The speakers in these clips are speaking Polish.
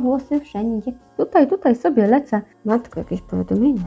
włosy wszędzie. Tutaj, tutaj sobie lecę. Matko, jakieś powiadomienie.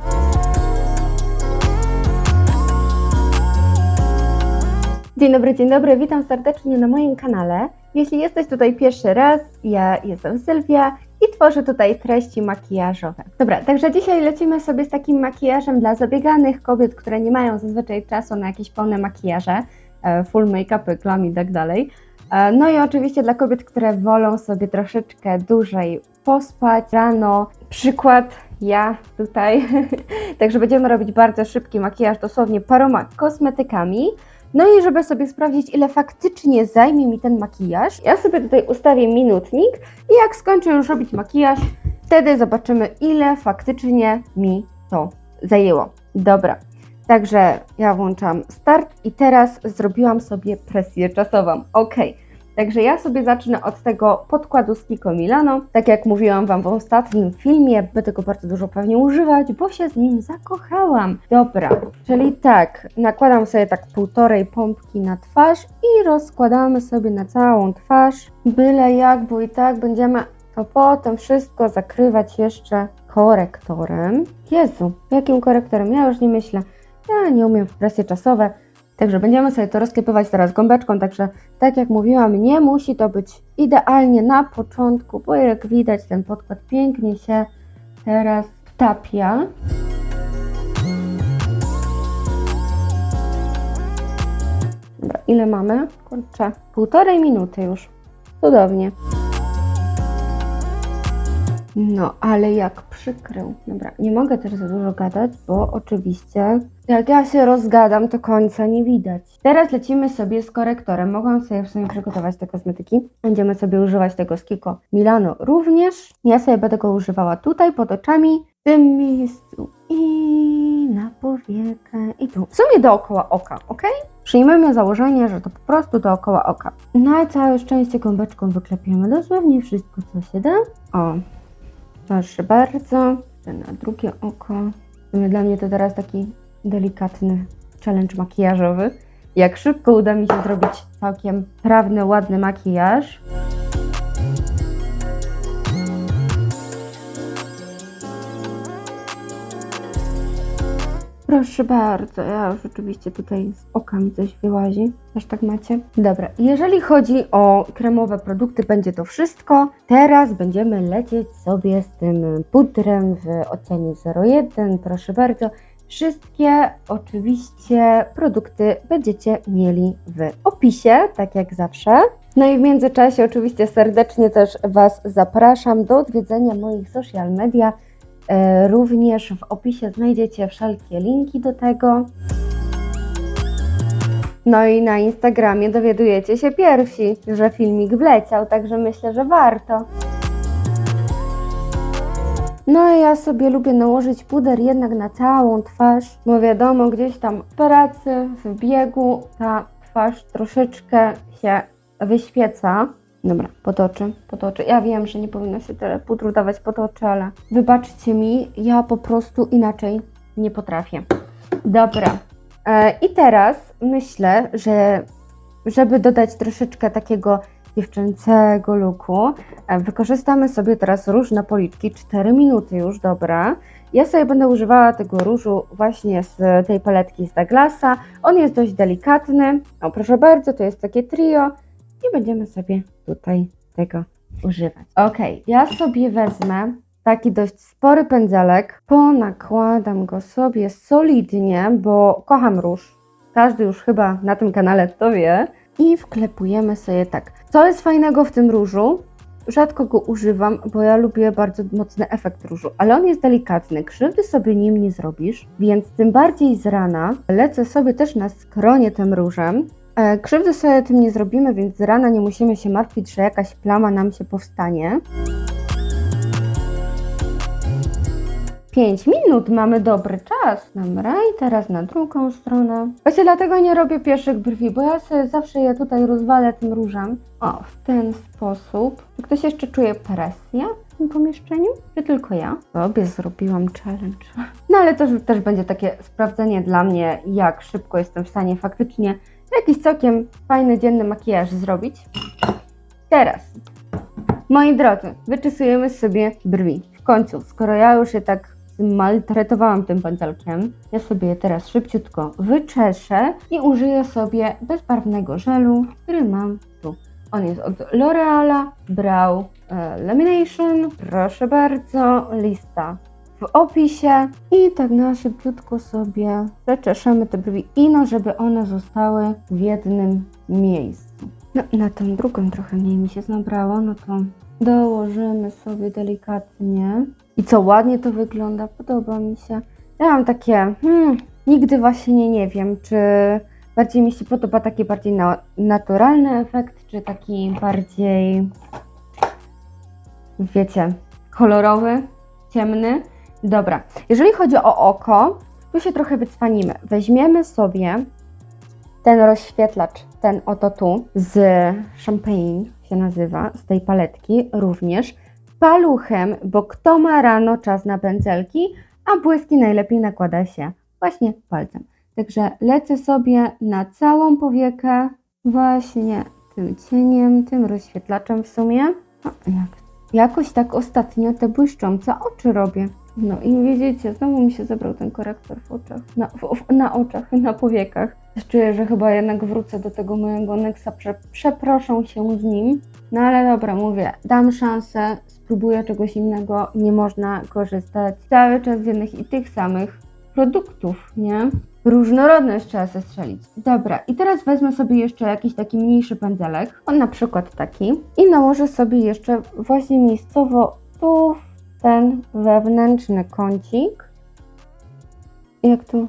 Dzień dobry, dzień dobry, witam serdecznie na moim kanale. Jeśli jesteś tutaj pierwszy raz, ja jestem Sylwia i tworzę tutaj treści makijażowe. Dobra, także dzisiaj lecimy sobie z takim makijażem dla zabieganych kobiet, które nie mają zazwyczaj czasu na jakieś pełne makijaże, e, full make-upy, glam i tak dalej. E, No i oczywiście dla kobiet, które wolą sobie troszeczkę dłużej pospać rano. Przykład ja tutaj. Także będziemy robić bardzo szybki makijaż, dosłownie paroma kosmetykami. No i żeby sobie sprawdzić, ile faktycznie zajmie mi ten makijaż, ja sobie tutaj ustawię minutnik i jak skończę już robić makijaż, wtedy zobaczymy, ile faktycznie mi to zajęło. Dobra, także ja włączam start i teraz zrobiłam sobie presję czasową. Ok. Także ja sobie zacznę od tego podkładu z Kiko Milano. Tak jak mówiłam Wam w ostatnim filmie, będę go bardzo dużo pewnie używać, bo się z nim zakochałam. Dobra, czyli tak, nakładam sobie tak półtorej pompki na twarz i rozkładamy sobie na całą twarz. Byle jak, bo i tak będziemy to potem wszystko zakrywać jeszcze korektorem. Jezu, jakim korektorem? Ja już nie myślę. Ja nie umiem w presje czasowe. Także będziemy sobie to rozklepywać teraz gąbeczką, także tak jak mówiłam, nie musi to być idealnie na początku, bo jak widać ten podkład pięknie się teraz wtapia. Dobra, ile mamy? Kurczę, półtorej minuty już. Cudownie. No, ale jak przykrył. Dobra, nie mogę też za dużo gadać, bo oczywiście jak ja się rozgadam, to końca nie widać. Teraz lecimy sobie z korektorem. Mogłam sobie w sumie przygotować te kosmetyki. Będziemy sobie używać tego z Kiko Milano również. Ja sobie będę go używała tutaj pod oczami, w tym miejscu i na powiekę i tu. W sumie dookoła oka, ok? Przyjmijmy założenie, że to po prostu dookoła oka. Na całe szczęście gąbeczką wyklepiemy dosłownie wszystko, co się da. O, Proszę bardzo. Na drugie oko. Dla mnie to teraz taki delikatny challenge makijażowy. Jak szybko uda mi się zrobić całkiem prawny, ładny makijaż. Proszę bardzo, ja już oczywiście tutaj z oka mi coś wyłazi. Też tak macie? Dobra, jeżeli chodzi o kremowe produkty, będzie to wszystko. Teraz będziemy lecieć sobie z tym pudrem w odcieniu 01. Proszę bardzo. Wszystkie oczywiście produkty będziecie mieli w opisie, tak jak zawsze. No i w międzyczasie oczywiście serdecznie też Was zapraszam do odwiedzenia moich social media. E, Również w opisie znajdziecie wszelkie linki do tego. No i na Instagramie dowiadujecie się pierwsi, że filmik wleciał, także myślę, że warto. No i ja sobie lubię nałożyć puder jednak na całą twarz, bo wiadomo, gdzieś tam w pracy, w biegu ta twarz troszeczkę się wyświeca. Dobra, pod oczy, pod oczy. Ja wiem, że nie powinno się tyle pudru dawać pod oczy, ale wybaczcie mi, ja po prostu inaczej nie potrafię. Dobra. E, I teraz myślę, że żeby dodać troszeczkę takiego dziewczęcego looku, e, wykorzystamy sobie teraz róż na policzki. 4 minuty już, dobra. Ja sobie będę używała tego różu właśnie z tej paletki z Douglasa. On jest dość delikatny. O, proszę bardzo, to jest takie trio i będziemy sobie tutaj tego używać. Ok, ja sobie wezmę taki dość spory pędzelek, ponakładam go sobie solidnie, bo kocham róż. Każdy już chyba na tym kanale to wie. I wklepujemy sobie tak. Co jest fajnego w tym różu? Rzadko go używam, bo ja lubię bardzo mocny efekt różu, ale on jest delikatny, krzywdy sobie nim nie zrobisz, więc tym bardziej z rana lecę sobie też na skronie tym różem. E, Krzywdy sobie tym nie zrobimy, więc z rana nie musimy się martwić, że jakaś plama nam się powstanie. 5 minut, mamy dobry czas. Dobra, i teraz na drugą stronę. Właśnie dlatego nie robię pierwszych brwi, bo ja sobie zawsze je tutaj rozwalę tym różem. O, w ten sposób. Czy ktoś jeszcze czuje presję w tym pomieszczeniu? Czy tylko ja? Sobie zrobiłam challenge. No ale to też będzie takie sprawdzenie dla mnie, jak szybko jestem w stanie faktycznie jakiś całkiem fajny, dzienny makijaż zrobić. Teraz moi drodzy, wyczesujemy sobie brwi. W końcu, skoro ja już je tak maltretowałam tym pędzelkiem, ja sobie je teraz szybciutko wyczeszę i użyję sobie bezbarwnego żelu, który mam tu. On jest od L'Oreala Brow e, Lamination. Proszę bardzo, lista w opisie. I tak na szybciutko sobie przeczeszemy te brwi ino, żeby one zostały w jednym miejscu. No, na tą drugą trochę mniej mi się nabrało, no to dołożymy sobie delikatnie. I co, ładnie to wygląda, podoba mi się. Ja mam takie, hmm, nigdy właśnie nie, nie wiem, czy bardziej mi się podoba taki bardziej na, naturalny efekt, czy taki bardziej, wiecie, kolorowy, ciemny. Dobra, jeżeli chodzi o oko, tu się trochę wycwanimy. Weźmiemy sobie ten rozświetlacz, ten oto tu, z Champagne się nazywa, z tej paletki również, paluchem, bo kto ma rano czas na pędzelki, a błyski najlepiej nakłada się właśnie palcem. Także lecę sobie na całą powiekę właśnie tym cieniem, tym rozświetlaczem w sumie. O, jak, jakoś tak ostatnio te błyszczące oczy robię. No i widzicie, znowu mi się zebrał ten korektor w oczach, na, w, w, na oczach, na powiekach. Czuję, że chyba jednak wrócę do tego mojego Nexa, prze, przeproszę się z nim. No ale dobra, mówię, dam szansę, spróbuję czegoś innego. Nie można korzystać cały czas z jednych i tych samych produktów, nie? Różnorodność trzeba se strzelić. Dobra, i teraz wezmę sobie jeszcze jakiś taki mniejszy pędzelek, on na przykład taki, i nałożę sobie jeszcze właśnie miejscowo tu ten wewnętrzny kącik. Jak tu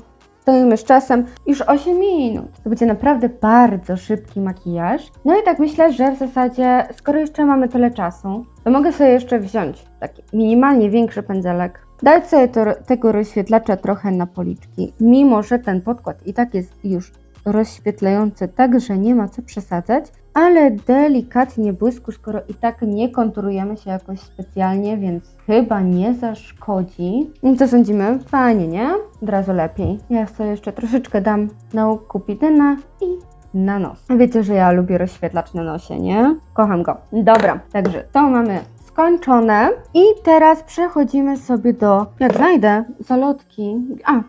stoimy z czasem, już 8 minut. To będzie naprawdę bardzo szybki makijaż. No i tak myślę, że w zasadzie, skoro jeszcze mamy tyle czasu, to mogę sobie jeszcze wziąć taki minimalnie większy pędzelek, dać sobie to, tego rozświetlacza trochę na policzki, mimo że ten podkład i tak jest już rozświetlający, tak że nie ma co przesadzać, ale delikatnie błysku, skoro i tak nie konturujemy się jakoś specjalnie, więc chyba nie zaszkodzi. Co sądzimy? Fajnie, nie? Od razu lepiej. Ja sobie jeszcze troszeczkę dam na łuk kupidyna i na nos. Wiecie, że ja lubię rozświetlacz na nosie, nie? Kocham go. Dobra, także to mamy skończone. I teraz przechodzimy sobie do, jak znajdę, zalotki. A,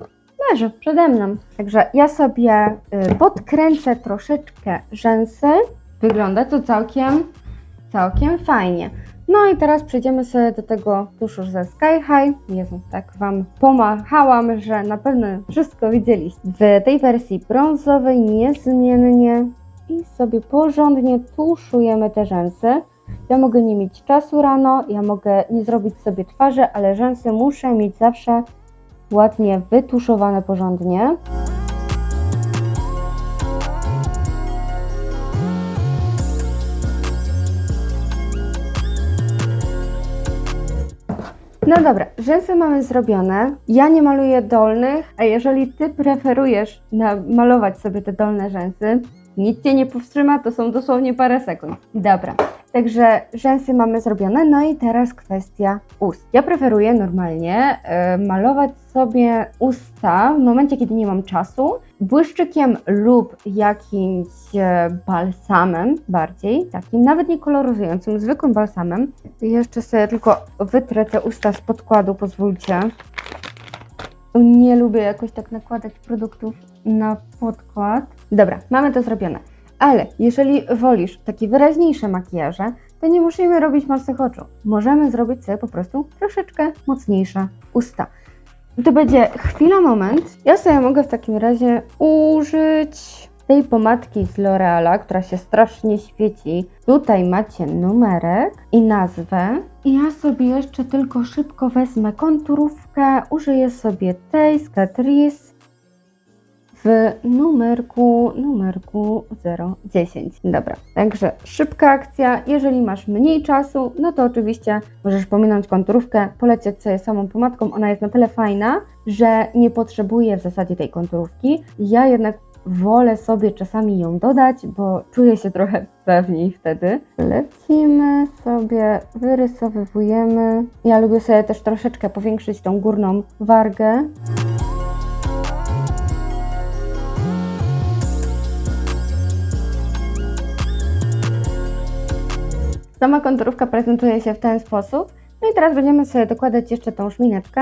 leży przede mną. Także ja sobie y, podkręcę troszeczkę rzęsy. Wygląda to całkiem, całkiem fajnie. No i teraz przejdziemy sobie do tego tuszu ze Sky High. Jezu, tak Wam pomachałam, że na pewno wszystko widzieliście. W tej wersji brązowej niezmiennie i sobie porządnie tuszujemy te rzęsy. Ja mogę nie mieć czasu rano, ja mogę nie zrobić sobie twarzy, ale rzęsy muszę mieć zawsze ładnie wytuszowane porządnie. No dobra, rzęsy mamy zrobione. Ja nie maluję dolnych, a jeżeli ty preferujesz malować sobie te dolne rzęsy, nic cię nie powstrzyma, to są dosłownie parę sekund. Dobra, także rzęsy mamy zrobione, no i teraz kwestia ust. Ja preferuję normalnie e, malować sobie usta w momencie, kiedy nie mam czasu, błyszczykiem lub jakimś e, balsamem bardziej, takim nawet nie koloryzującym, zwykłym balsamem. Jeszcze sobie tylko wytrę te usta z podkładu, pozwólcie. Nie lubię jakoś tak nakładać produktów na podkład. Dobra, mamy to zrobione. Ale jeżeli wolisz takie wyraźniejsze makijaże, to nie musimy robić mocnych oczu. Możemy zrobić sobie po prostu troszeczkę mocniejsze usta. To będzie chwila, moment. Ja sobie mogę w takim razie użyć tej pomadki z L'Oreala, która się strasznie świeci. Tutaj macie numerek i nazwę. I ja sobie jeszcze tylko szybko wezmę konturówkę. Użyję sobie tej z Catrice w numerku, numerku 010. Dobra, także szybka akcja. Jeżeli masz mniej czasu, no to oczywiście możesz pominąć konturówkę, polecieć sobie samą pomadką. Ona jest na tyle fajna, że nie potrzebuje w zasadzie tej konturówki. Ja jednak wolę sobie czasami ją dodać, bo czuję się trochę pewniej wtedy. Lecimy sobie, wyrysowywujemy. Ja lubię sobie też troszeczkę powiększyć tą górną wargę. Sama konturówka prezentuje się w ten sposób. No i teraz będziemy sobie dokładać jeszcze tą szmineczkę.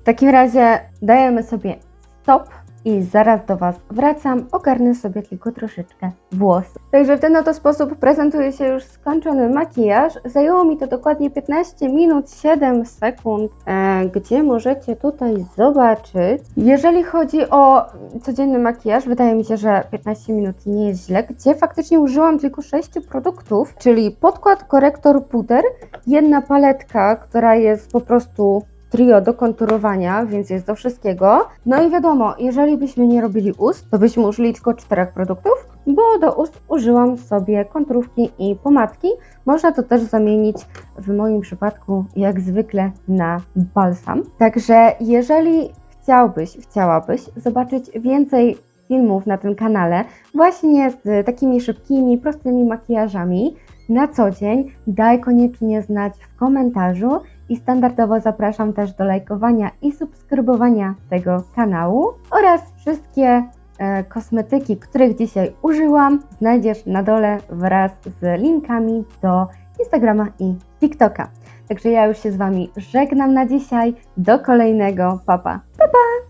W takim razie dajemy sobie stop i zaraz do Was wracam. Ogarnę sobie tylko troszeczkę włosy. Także w ten oto sposób prezentuje się już skończony makijaż. Zajęło mi to dokładnie 15 minut 7 sekund, e, gdzie możecie tutaj zobaczyć. Jeżeli chodzi o codzienny makijaż, wydaje mi się, że 15 minut nie jest źle, gdzie faktycznie użyłam tylko 6 produktów, czyli podkład, korektor, puder, jedna paletka, która jest po prostu trio do konturowania, więc jest do wszystkiego. No i wiadomo, jeżeli byśmy nie robili ust, to byśmy użyli tylko czterech produktów, bo do ust użyłam sobie konturówki i pomadki. Można to też zamienić w moim przypadku, jak zwykle, na balsam. Także jeżeli chciałbyś, chciałabyś zobaczyć więcej filmów na tym kanale, właśnie z takimi szybkimi, prostymi makijażami na co dzień, daj koniecznie znać w komentarzu i standardowo zapraszam też do lajkowania i subskrybowania tego kanału oraz wszystkie e, kosmetyki, których dzisiaj użyłam, znajdziesz na dole wraz z linkami do Instagrama i TikToka. Także ja już się z Wami żegnam na dzisiaj. Do kolejnego. Papa. Pa, pa.